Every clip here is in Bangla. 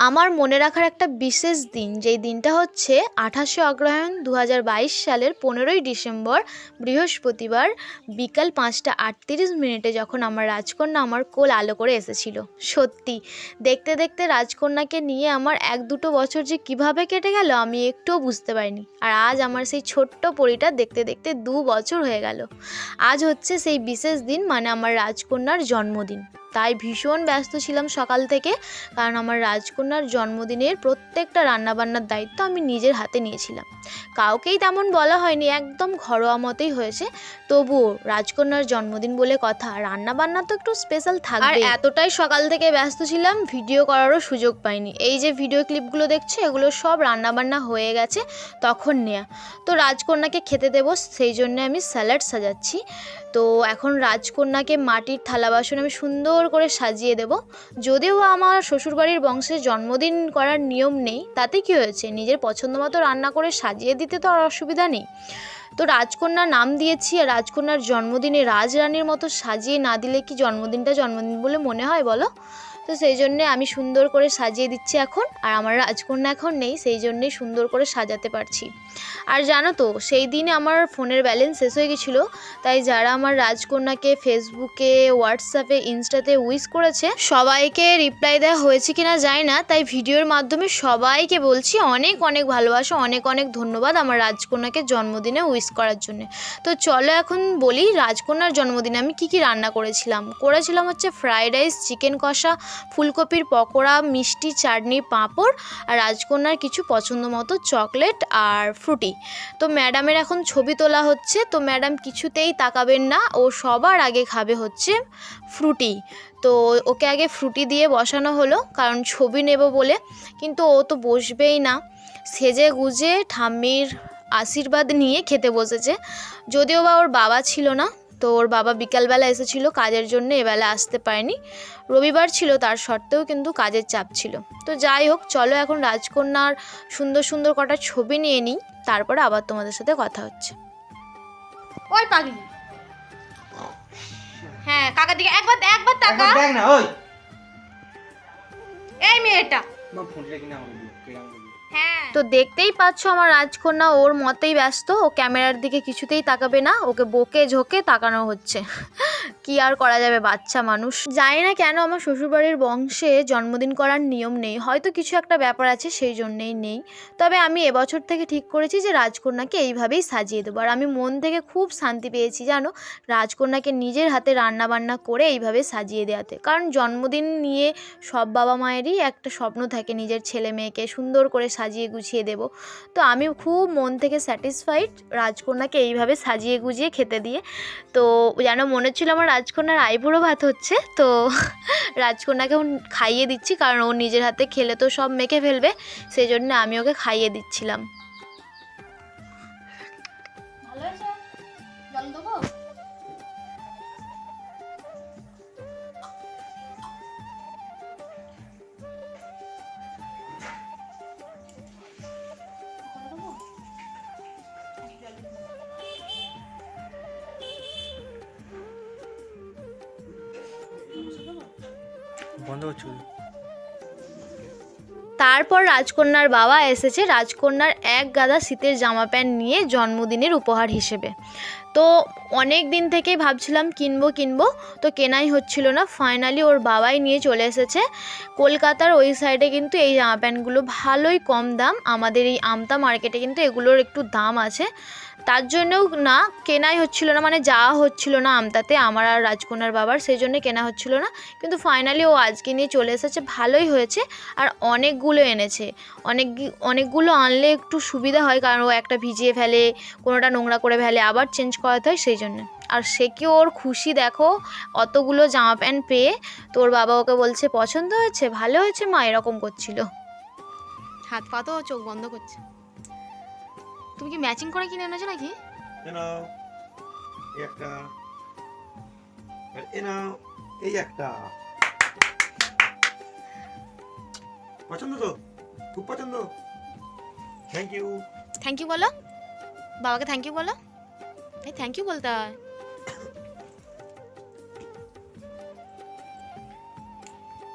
আমার মনে রাখার একটা বিশেষ দিন, যেই দিনটা হচ্ছে আঠাশে অগ্রহায়ণ দু হাজার বাইশ সালের পনেরোই ডিসেম্বর, বৃহস্পতিবার বিকাল পাঁচটা আটত্রিশ মিনিটে যখন আমার রাজকন্যা আমার কোল আলো করে এসেছিল। সত্যি, দেখতে দেখতে রাজকন্যাকে নিয়ে আমার এক দুটো বছর যে কীভাবে কেটে গেল আমি একটুও বুঝতে পারিনি। আর আজ আমার সেই ছোট্ট পরিটা দেখতে দেখতে দু বছর হয়ে গেল। আজ হচ্ছে সেই বিশেষ দিন মানে আমার রাজকন্যার জন্মদিন। তাই ভীষণ ব্যস্ত ছিলাম সকাল থেকে কারণ আমার রাজকন্যার জন্মদিনের প্রত্যেকটা রান্নাবান্নার দায়িত্ব আমি নিজের হাতে নিয়েছিলাম। কাউকেই তেমন বলা হয়নি একদম ঘরোয়া মতেই হয়েছে। তবুও রাজকন্যার জন্মদিন বলে কথা রান্নাবান্না তো একটু স্পেশাল থাকবে আর এতটাই সকাল থেকে ব্যস্ত ছিলাম ভিডিও করারও সুযোগ পাইনি। এই যে ভিডিও ক্লিপগুলো দেখছ এগুলো সব রান্নাবান্না হয়ে গেছে তখন নেয়া। তো রাজকন্যাকে খেতে দেবো সেই জন্য আমি স্যালাড সাজাচ্ছি। তো এখন রাজকন্যাকে মাটির থালা বাসন আমি সুন্দর করে সাজিয়ে দেব। যদিও আমার শ্বশুরবাড়ির বংশে জন্মদিন করার নিয়ম নেই, তাতে কি হয়েছে? নিজের পছন্দ মতো রান্না করে সাজিয়ে দিতে তো আর অসুবিধা নেই। তো রাজকন্যার নাম দিয়েছি, আর রাজকন্যার জন্মদিনে রাজরানীর মতো সাজিয়ে না দিলে কি জন্মদিনটা জন্মদিন বলে মনে হয় বলো? তো সেই জন্যে আমি সুন্দর করে সাজিয়ে দিচ্ছি এখন, আর আমার রাজকন্যা এখন নেই, সেই জন্যেই সুন্দর করে সাজাতে পারছি। আর জানো তো, সেই দিনে আমার ফোনের ব্যালেন্স শেষ হয়ে গেছিল, তাই যারা আমার রাজকন্যাকে ফেসবুকে, হোয়াটসঅ্যাপে, ইনস্টাতে উইশ করেছে, সবাইকে রিপ্লাই দেওয়া হয়েছে কিনা জানি না, তাই ভিডিওর মাধ্যমে সবাইকে বলছি অনেক অনেক ভালোবাসা, অনেক অনেক ধন্যবাদ আমার রাজকন্যাকে জন্মদিনে উইশ করার জন্য। তো চলো এখন বলি, রাজকন্যার জন্মদিনে আমি কি কি রান্না করেছিলাম? করেছিলাম হচ্ছে ফ্রাইড রাইস, চিকেন কষা ফুলকপির পকোড়া, মিষ্টি, চাটনি, পাঁপড় আর রাজকন্যার কিছু পছন্দ মতো চকলেট আর ফ্রুটি। তো ম্যাডামের এখন ছবি তোলা হচ্ছে, তো ম্যাডাম কিছুতেই তাকাবেন না। ও সবার আগে খাবে হচ্ছে ফ্রুটি। তো ওকে আগে ফ্রুটি দিয়ে বসানো হলো, কারণ ছবি নেব বলে। কিন্তু ও তো বসবেই না। সেজে গুজে ঠাম্মির আশীর্বাদ নিয়ে খেতে বসেছে। যদিও বা ওর বাবা ছিল না তো ওর বাবা বিকালবেলা এসেছিল কাজের জন্য এবেলা আসতে পারেনি। রবিবার ছিল তার সত্ত্বেও কিন্তু কাজের চাপ ছিল। তো যাই হোক চলো এখন রাজকন্যার সুন্দর সুন্দর কটা ছবি নিয়ে নিই তারপরে আবার তোমাদের সাথে কথা হচ্ছে। ওই পাগলি। হ্যাঁ কাকার দিকে একবার একবার তাকা। দেখ না ওই। এই মেয়েটা। আমার ফোনটা কিনা হ্যাঁ। তো দেখতেই পাচ্ছ আমার রাজকন্যা ওর মতেই ব্যস্ত, ও ক্যামেরার দিকে কিছুতেই তাকাবে না, ওকে বকে ঝোঁকে তাকানো হচ্ছে। কি আর করা যাবে বাচ্চা মানুষ? জানি না কেন আমার শ্বশুরবাড়ির বংশে জন্মদিন করার নিয়ম নেই, হয়তো কিছু একটা ব্যাপার আছে সেই জন্যেই নেই। তবে আমি এবছর থেকে ঠিক করেছি যে রাজকন্যাকে এইভাবেই সাজিয়ে দেবো, আর আমি মন থেকে খুব শান্তি পেয়েছি জানো, রাজকন্যাকে নিজের হাতে রান্না বান্না করে এইভাবে সাজিয়ে দেওয়াতে। কারণ জন্মদিন নিয়ে সব বাবা মায়েরই একটা স্বপ্ন থাকে নিজের ছেলে মেয়েকে সুন্দর করে সাজিয়ে গুছিয়ে দেব। তো আমি খুব মন থেকে স্যাটিসফাইড রাজকন্যাকে এইভাবে সাজিয়ে গুজিয়ে খেতে দিয়ে। তো যেন মনে হচ্ছিল আমার রাজকন্যার আইবুড়ো ভাত হচ্ছে। তো রাজকন্যাকে খাইয়ে দিচ্ছি কারণ ও নিজের হাতে খেলে তো সব মেখে ফেলবে। সেই জন্য আমি ওকে খাইয়ে দিচ্ছিলাম। ভালো জল দেবো? তারপর রাজকন্যার বাবা এসেছে। রাজকন্যার এক গাদা শীতের জামা প্যান্ট নিয়ে জন্মদিনের উপহার হিসেবে। তো অনেক দিন থেকেই ভাবছিলাম কিনবো কিনবো। তো কেনাই হচ্ছিল না। ফাইনালি ওর বাবাই নিয়ে চলে এসেছে। কলকাতার ওই সাইডে কিন্তু এই জামা প্যান্টগুলো ভালোই কম দাম। আমাদের এই আমতা মার্কেটে কিন্তু এগুলোর একটু দাম আছে। তার জন্যও না, কেনাই হচ্ছিল না। মানে যাওয়া হচ্ছিল না আমতাতে। আমার আর রাজকন্যার বাবার সেই জন্য কেনা হচ্ছিল না। কিন্তু ফাইনালি ও আজকে নিয়ে চলে এসেছে। ভালোই হয়েছে। আর অনেকগুলো এনেছে। অনেক অনেকগুলো আনলে একটু সুবিধা হয়। কারণ ও একটা ভিজিয়ে ফেলে, কোনোটা নোংরা করে ফেলে। আবার চেঞ্জ করাতে হয় সেই জন্য। আর সে কি ওর খুশি দেখো? অতগুলো জামা প্যান্ট পেয়ে তোর বাবা ওকে বলছে পছন্দ হয়েছে? ভালো হয়েছে মা? এরকম করছিল। হাত পা তো চোখ বন্ধ করছে। তুমি কি ম্যাচিং করে কিনে এনেছো নাকি? নাও একটা। এ নাও এই একটা। পছন্দ তো? খুব পছন্দ? থ্যাংক ইউ থ্যাংক ইউ বলো। বাবাকে থ্যাংক ইউ বলো। এই থ্যাংক ইউ বলতে হয়।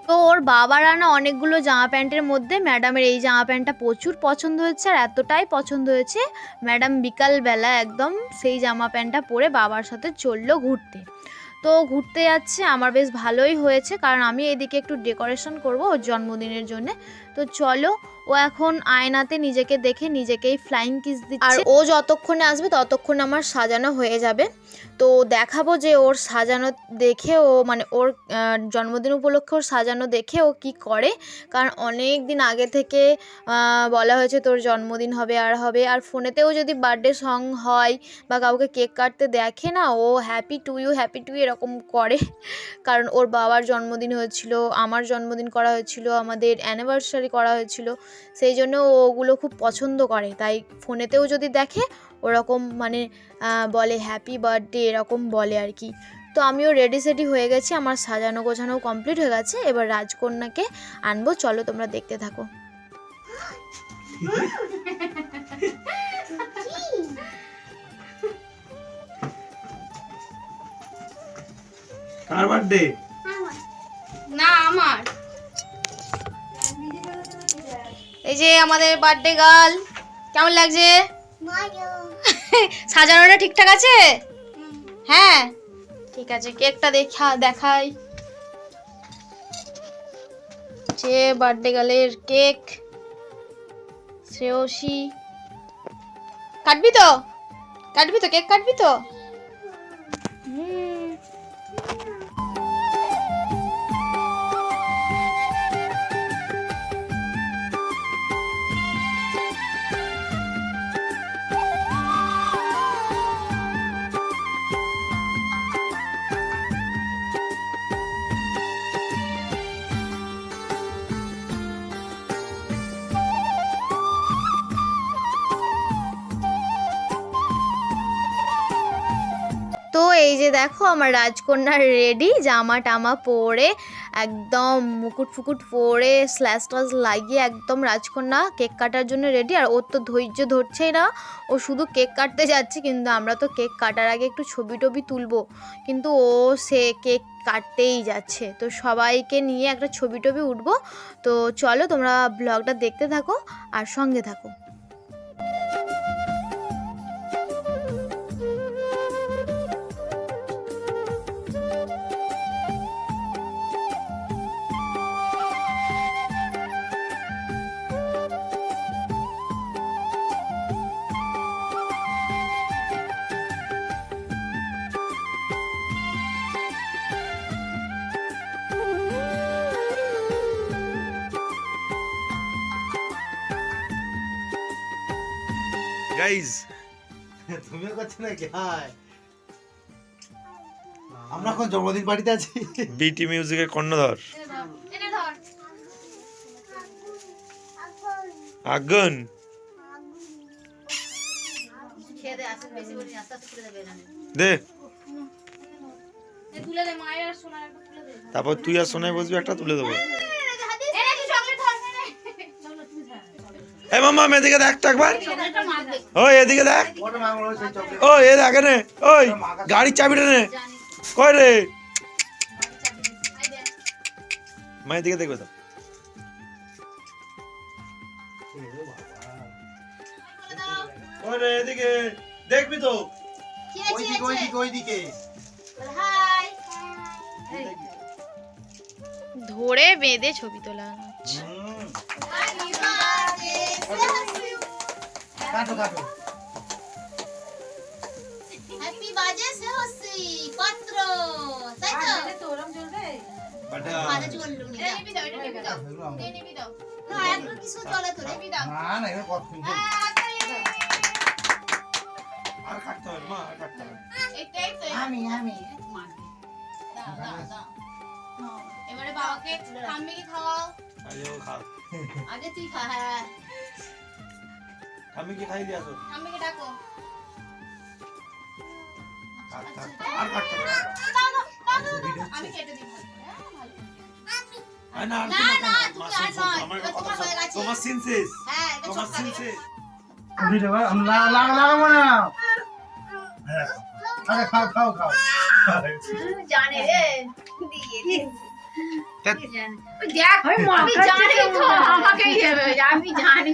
তো ওর বাবারা না অনেকগুলো জামা প্যান্টের মধ্যে ম্যাডামের এই জামা প্যান্টটা প্রচুর পছন্দ হয়েছে আর এতটাই পছন্দ হয়েছে, ম্যাডাম বিকালবেলা একদম সেই জামা প্যান্টটা পরে বাবার সাথে চলল ঘুরতে। তো ঘুরতে যাচ্ছে, আমার বেশ ভালোই হয়েছে কারণ আমি এদিকে একটু ডেকোরেশন করব ওর জন্মদিনের জন্য। তো চলো ও এখন আয়নাতে নিজেকে দেখে নিজেকেই ফ্লাইং কিস দিচ্ছে। আর ও যতক্ষণে আসবে ততক্ষণ আমার সাজানো হয়ে যাবে। তো দেখাবো যে ওর সাজানো দেখে ও মানে ওর জন্মদিন উপলক্ষে ওর সাজানো দেখে ও কি করে। কারণ অনেক দিন আগে থেকে বলা হয়েছে তোর জন্মদিন হবে, আর হবে। আর ফোনেতেও যদি বার্থডে সং হয় বা কাউকে কেক কাটতে দেখে না, ও happy to you happy to এরকম করে। কারণ ওর বাবার জন্মদিন হয়েছিল, আমার জন্মদিন করা হয়েছিল, আমাদের অ্যানিভার্সারি করা হয়েছিল। সেই জন্য ওগুলো খুব পছন্দ করে। তাই ফোনেতেও যদি দেখে, ওরকম মানে বলে হ্যাপি বার্থডে এরকম বলে আর কি। তো আমিও রেডি সেডি হয়ে গেছি। আমার সাজানো গোছানো কমপ্লিট হয়ে গেছে। এবার রাজকন্যাকে আনব। চলো তোমরা দেখতে থাকো। কার বার্থডে এই যে আমাদের বার্থডে গার্ল কেমন লাগছে? সাজানোটা ঠিকঠাক আছে? হ্যাঁ? ঠিক আছে কেকটা দেখা দেখাই। যে বার্থডে গার্লের কেক শ্রেয়সী। কাটবি তো? কাটবি তো? কেক কাটবি তো? হুম। তো এই যে দেখো আমার রাজকন্যা রেডি জামা টামা পরে একদম মুকুট ফুকুট পরে স্ল্যাশ ট্লাস লাগিয়ে একদম রাজকন্যা কেক কাটার জন্য রেডি আর ওর তো ধৈর্য ধরছেই না। ও শুধু কেক কাটতে যাচ্ছে, কিন্তু আমরা তো কেক কাটার আগে একটু ছবি টবি তুলবো। কিন্তু ও সে কেক কাটতেই যাচ্ছে। তো সবাইকে নিয়ে একটা ছবি টবি উঠবো। তো চলো তোমরা ব্লগটা দেখতে থাকো, আর সঙ্গে থাকো। গাইজ তুমিও করছ নাকি? হাই আমরা এখন জন্মদিন পার্টিতে আছি। বিটি মিউজিকের কর্ণধর। আগুন। দে তুলে দে মায়ের আর সোনার একটা তারপর তুই আর সোনায় বসবি একটা তুলে দেবো। এই মামা এদিকে দেখ তো একবার। ওই এদিকে দেখ। ওই এ দেখ নে ওই গাড়ির চাবিটা নে। কই রে? মা এদিকে দেখবে তো। এদিকে? দেখবি তো। ওইদিকে ওইদিকে ওইদিকে। ধরে বেঁধে ছবি তোলা। কাটো কাটো। হ্যাপি বাজে সে হসি পত্র তাই তো? বাটা। বাজে চললু নি এগুলো আমরা- না একটু কিছু চলে তো রে। না না এগুলো কত সুন্দর আর কাটতে হবে মা আর কাটতে হবে। এটাই তো আমি আমি। দাও দাও দাও। এবারে বাবাকে ঠাম্মিকে খাওয়াও। আরে ও আগে তুই খা হ্যাঁ। আমি কি খাই দিয়ে আসো ঠাম্মিকে ডাকো। আর কাটতে। আমি কেটে দিই হ্যাঁ। না না, না, তুমি আর নয়, তোমার হয়ে গেছে। তোমার সিন হ্যাঁ দেবে। লাগাবো না। আরে খাও খাও। খাও জানে রে। দিয়ে দিয়েছি আমি জানি তো আমি জানি।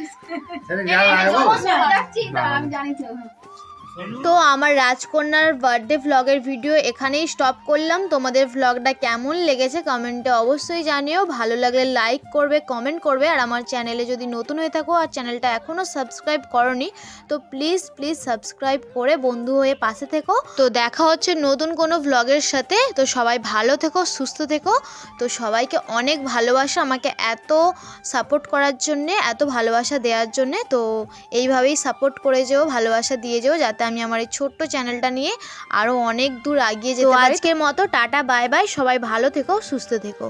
তো আমার রাজকন্যার বার্থডে ভ্লগের ভিডিও এখানেই স্টপ করলাম। তোমাদের ভ্লগটা কেমন লেগেছে কমেন্টে অবশ্যই জানিও। ভালো লাগলে লাইক করবে কমেন্ট করবে। আর আমার চ্যানেলে যদি নতুন হয়ে থাকো আর চ্যানেলটা এখনও সাবস্ক্রাইব করনি, তো প্লিজ প্লিজ সাবস্ক্রাইব করে বন্ধু হয়ে পাশে থেকো। তো দেখা হচ্ছে নতুন কোনো ভ্লগের সাথে। তো সবাই ভালো থেকো, সুস্থ থেকো। তো সবাইকে অনেক ভালোবাসা আমাকে এত সাপোর্ট করার জন্যে, এত ভালোবাসা দেওয়ার জন্যে। তো এইভাবেই সাপোর্ট করে যেও, ভালোবাসা দিয়ে যেও, যাতে আমি আমার এই ছোট্ট চ্যানেলটা নিয়ে আরও অনেক দূর এগিয়ে যেতে পারি। আজকের মতো টাটা বাই বাই সবাই ভালো থেকো সুস্থ থেকো।